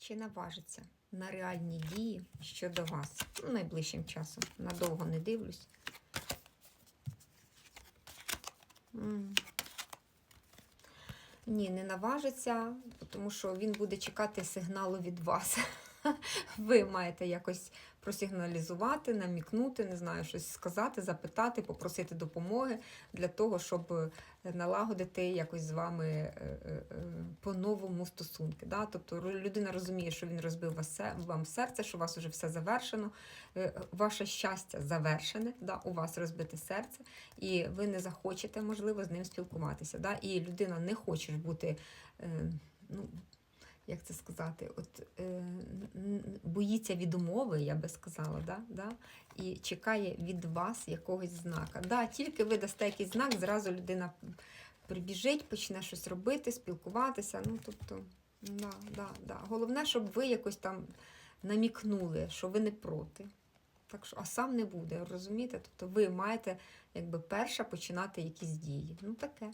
Чи наважиться на реальні дії щодо вас Ну, найближчим часом? Надовго не дивлюсь. Ні, не наважиться, тому що він буде чекати сигналу від вас. Ви маєте якось просигналізувати, намікнути, не знаю, щось сказати, запитати, попросити допомоги для того, щоб е, налагодити якось з вами е, е, по-новому стосунки. Да? Тобто людина розуміє, що він розбив вам серце, що у вас вже все завершено, ваше щастя завершене, да? у вас розбите серце, і ви не захочете, можливо, з ним спілкуватися. Да? І людина не хоче бути. Ну, як це сказати, от е, боїться відмови, я би сказала, да? Да? і чекає від вас якогось знака. Да, тільки ви дасте якийсь знак, зразу людина прибіжить, почне щось робити, спілкуватися. Ну, тобто, да, да, да. Головне, щоб ви якось там намікнули, що ви не проти. Так що, а сам не буде, розумієте? Тобто ви маєте якби перша починати якісь дії. Ну таке.